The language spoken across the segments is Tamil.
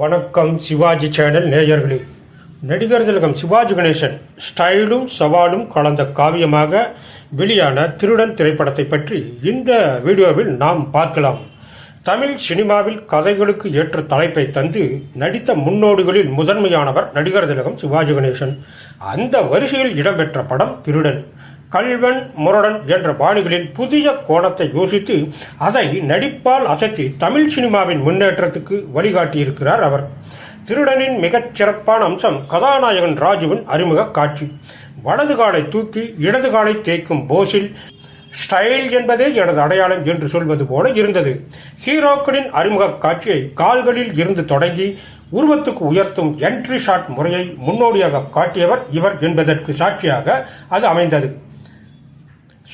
வணக்கம் சிவாஜி சேனல் நேயர்களே. நடிகர் திலகம் சிவாஜி கணேசன் ஸ்டைலும் சவாலும் கலந்த காவியமாக வெளியான திருடன் திரைப்படத்தை பற்றி இந்த வீடியோவில் நாம் பார்க்கலாம். தமிழ் சினிமாவில் கதைகளுக்கு ஏற்ற தலைப்பை தந்து நடித்த முன்னோடிகளில் முதன்மையானவர் நடிகர் திலகம் சிவாஜி கணேசன். அந்த வரிசையில் இடம்பெற்ற படம் திருடன். கல்வன் முரடன் என்ற பாணிகளில் புதிய கோணத்தை யோசித்து அதை நடிப்பால் அசத்தி தமிழ் சினிமாவின் முன்னேற்றத்துக்கு வழிகாட்டியிருக்கிறார் அவர். திருடனின் மிகச் சிறப்பான அம்சம் கதாநாயகன் ராஜுவின் அறிமுக காட்சி. வலது காலை தூக்கி இடது காலை தேய்க்கும் போஸில் ஸ்டைல் என்பதே எனது அடையாளம் என்று சொல்வது போல இருந்தது. ஹீரோக்களின் அறிமுக காட்சியை கால்களில் இருந்து தொடங்கி உருவத்துக்கு உயர்த்தும் என்ட்ரி ஷாட் முறையை முன்னோடியாக காட்டியவர் இவர் என்பதற்கு சாட்சியாக அது அமைந்தது.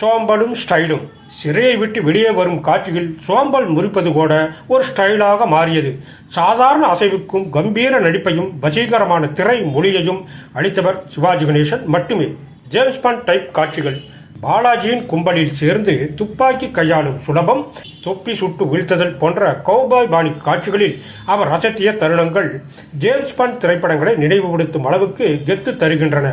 சோம்பலும் ஸ்டைலும். சிறையை விட்டு வெளியே வரும் காட்சியில் சோம்பல் முறிப்பது கூட ஒரு ஸ்டைலாக மாறியது. சாதாரண அசைவுக்கும் கம்பீர நடிப்பையும் வசீகரமான திரை மொழியையும் அளித்தவர் சிவாஜி கணேசன் மட்டுமே. ஜேம்ஸ் பாண்ட் டைப் காட்சிகள் பாலாஜியின் கும்பலில் சேர்ந்து துப்பாக்கி கையாளும் சுலபம் தொப்பி சுட்டு வீழ்த்துதல் போன்ற கௌபாய் பாணி காட்சிகளில் அவர் அசத்திய தருணங்கள் ஜேம்ஸ் பாண்ட் திரைப்படங்களை நினைவுபடுத்தும் அளவுக்கு கெத்து தருகின்றன.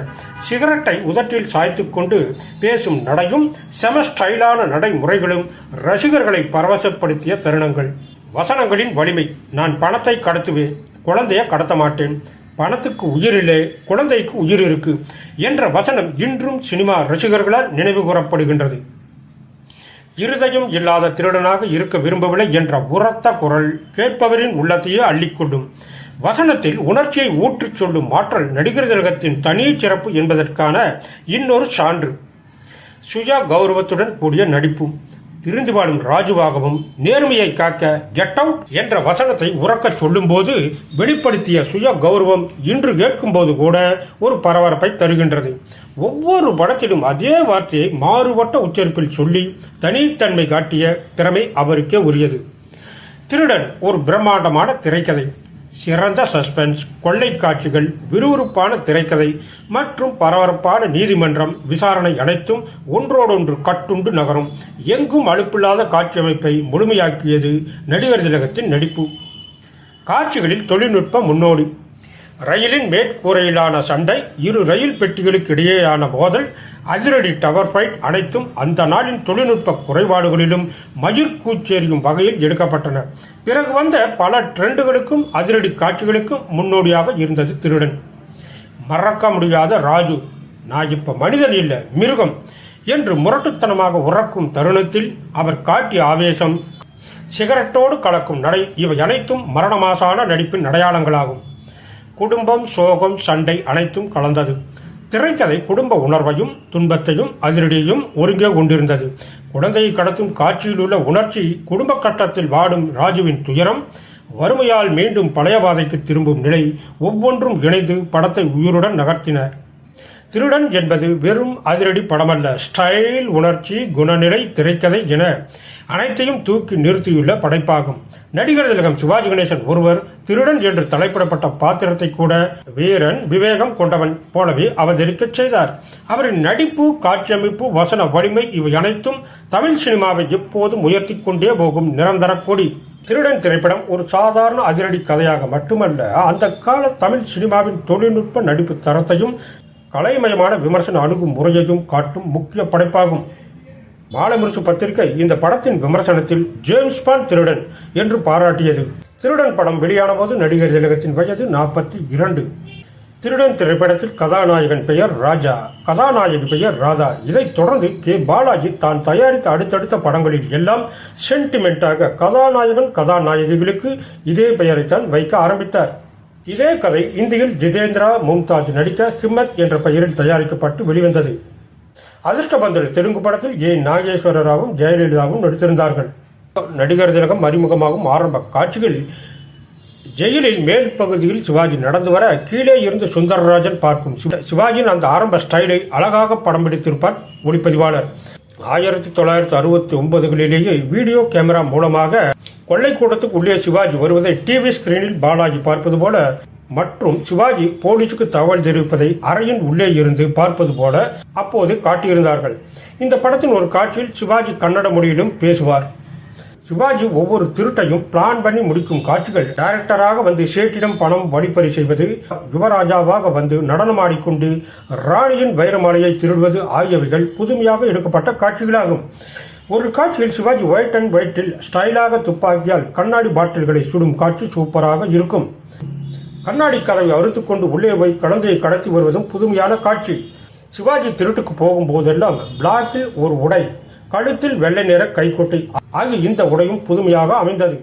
சிகரெட்டை உதட்டில் சாய்த்து கொண்டு பேசும் நடையும் செம ஸ்டைலான நடைமுறைகளும் ரசிகர்களை பரவசப்படுத்திய தருணங்கள். வசனங்களின் வலிமை நான் பணத்தை கடத்துவேன் குழந்தைய கடத்த மாட்டேன் பணத்துக்கு உயிரிலே குழந்தைக்கு உயிர் இருக்கு என்ற வசனம் இன்றும் சினிமா ரசிகர்களால் நினைவு கூறப்படுகின்றது. இருதயம் இல்லாத திருடனாக இருக்க விரும்பவில்லை என்ற உரத்த குரல் கேட்பவரின் உள்ளத்தையே அள்ளிக்கொள்ளும். வசனத்தில் உணர்ச்சியை ஊற்றிச் சொல்லும் ஆற்றல் நடிகர் திலகத்தின் தனி சிறப்பு என்பதற்கான இன்னொரு சான்று. சுய கௌரவத்துடன் கூடிய நடிப்பும். பிரிந்து வாழும் ராஜுவாகவும் நேர்மையை காக்க கெட் அவுட் என்ற வசனத்தை உறக்கச் சொல்லும்போது வெளிப்படுத்திய சுய கௌரவம் இன்று கேட்கும்போது கூட ஒரு பரபரப்பை தருகின்றது. ஒவ்வொரு படத்திலும் அதே வார்த்தையை மாறுபட்ட உச்சரிப்பில் சொல்லி தனித்தன்மை காட்டிய திறமை அவருக்கே உரியது. திருடன் ஒரு பிரம்மாண்டமான திரைக்கதை. சிறந்த சஸ்பென்ஸ் கொள்ளை காட்சிகள் விறுவிறுப்பான திரைக்கதை மற்றும் பரபரப்பான நீதிமன்றம் விசாரணை அனைத்தும் ஒன்றோடொன்று கட்டுண்டு நகரும். எங்கும் அழுப்பில்லாத காட்சி அமைப்பை முழுமையாக்கியது நடிகர் திலகத்தின் நடிப்பு. காட்சிகளில் தொழில்நுட்ப முன்னோடி. ரயிலின் மேற்கூரையிலான சண்டை இரு ரயில் பெட்டிகளுக்கு இடையேயான மோதல் அதிரடி டவர் ஃபைட் அனைத்தும் அந்த நாளின் தொழில்நுட்ப குறைபாடுகளிலும் மயிர்கூச்செறியும் வகையில் எடுக்கப்பட்டன. பிறகு வந்த பல ட்ரெண்டுகளுக்கும் அதிரடி காட்சிகளுக்கும் முன்னோடியாக இருந்தது திருடன். மறக்க முடியாத ராஜு நான் இப்ப மனிதன் இல்லை மிருகம் என்று முரட்டுத்தனமாக உறக்கும் தருணத்தில் அவர் காட்டிய ஆவேசம் சிகரெட்டோடு கலக்கும் நடை இவை அனைத்தும் மரணமாசான நடிப்பின் அடையாளங்களாகும். குடும்பம் சோகம் சண்டை அனைத்தும் கலந்தது. திரைக்கதை குடும்ப உணர்வையும் துன்பத்தையும் அதிரடியையும் ஒருங்கே கொண்டிருந்தது. குழந்தையை கடத்தும் காட்சியில் உள்ள உணர்ச்சி குடும்ப கட்டத்தில் வாடும் ராஜுவின் துயரம் வறுமையால் மீண்டும் பழைய பாதைக்கு திரும்பும் நிலை ஒவ்வொன்றும் இணைந்து படத்தை உயிருடன் நகர்த்தின. திருடன் என்பது வெறும் அதிரடி படமல்ல ஸ்டைல் உணர்ச்சி குணநிலை திரைக்கதை என அனைத்தையும் தூக்கி நிறுத்தியுள்ள படைப்பாகும். நடிகர் திலகம் சிவாஜி கணேசன் ஒருவர் திருடன் என்று தலைப்பிடப்பட்ட பாத்திரத்தை கூட வீரன் விவேகம் கொண்டவன் போலவே அவதரிக்கச் செய்தார். அவரின் நடிப்பு காட்சியமைப்பு வசன வலிமை இவை அனைத்தும் தமிழ் சினிமாவை எப்போதும் உயர்த்தி கொண்டே போகும் நிரந்தர கொடி. திருடன் திரைப்படம் ஒரு சாதாரண அதிரடி கதையாக மட்டுமல்ல அந்த கால தமிழ் சினிமாவின் தொழில்நுட்ப நடிப்பு தரத்தையும் கலைமயமான விமர்சன அணுகும் முறையையும் காட்டும் முக்கிய படைப்பாகும். மாலமுரசு பத்திரிகை இந்த படத்தின் விமர்சனத்தில் ஜேம்ஸ் பான் திருடன் என்று பாராட்டியது. திருடன் படம் வெளியான போது நடிகர் திலகத்தின் வயது நாற்பத்தி இரண்டு. திருடன் திரைப்படத்தில் கதாநாயகன் பெயர் ராஜா கதாநாயகி பெயர் ராதா. இதைத் தொடர்ந்து கே. பாலாஜி தான் தயாரித்த அடுத்தடுத்த படங்களில் எல்லாம் சென்டிமெண்டாக கதாநாயகன் கதாநாயகிகளுக்கு இதே பெயரைத்தான் வைக்க ஆரம்பித்தார். இதே கதை இந்தியில் ஜிதேந்திரா மும்தாஜ் நடித்த ஹிம்மத் என்ற பெயரில் தயாரிக்கப்பட்டு வெளிவந்தது. அதிர்ஷ்டபந்தல் தெலுங்கு படத்தில் ஏ. நாகேஸ்வர ராவும் ஜெயலலிதாவும் நடித்திருந்தார்கள். நடிகர் திலகம் அறிமுகமாகும் ஆரம்ப காட்சிகள். ஜெயிலில் மேல் பகுதியில் சிவாஜி நடந்து வர கீழே இருந்து சுந்தரராஜன் பார்க்கும் சிவாஜியின் அந்த ஆரம்ப ஸ்டைலை அழகாக படம் பிடித்திருப்பார் ஒளிப்பதிவாளர். ஆயிரத்தி தொள்ளாயிரத்தி அறுபத்தி ஒன்பதுகளிலேயே வீடியோ கேமரா மூலமாக கொள்ளைக்கூடத்துக்கு உள்ளே சிவாஜி வருவதை டிவி ஸ்கிரீனில் பாலாஜி பார்ப்பது போல மற்றும் சிவாஜி போலீசுக்கு தகவல் தெரிவிப்பதை அறையின் உள்ளே இருந்து பார்ப்பது போல அப்போது காட்டியிருந்தார்கள். இந்த படத்தின் ஒரு காட்சியில் சிவாஜி கன்னட மொழியிலும் பேசுவார். சிவாஜி ஒவ்வொரு திருட்டையும் பிளான் பண்ணி முடிக்கும் காட்சிகள் டைரக்டராக வந்து சேட்டிடம் பணம் வழிப்பறி செய்வது யுவராஜாவாக வந்து நடனமாடிக்கொண்டு ராணியின் வைரமாலையை திருடுவது ஆகியவைகள் புதுமையாக எடுக்கப்பட்ட காட்சிகளாகும். ஒரு காட்சியில் சிவாஜி ஒயிட் அண்ட் ஒயிட்டில் ஸ்டைலாக துப்பாக்கியால் கண்ணாடி பாட்டில்களை சுடும் காட்சி சூப்பராக இருக்கும். கண்ணாடி கதவை அறுத்துக்கொண்டு உள்ளே போய் குழந்தையை கடத்தி வருவதும் புதுமையான காட்சி. சிவாஜி திருட்டுக்கு போகும்போதெல்லாம் பிளாக்கில் ஒரு உடை கழுத்தில் வெள்ளை நிற கைக்குட்டை ஆகிய இந்த உடையும் புதுமையாக அமைந்தது.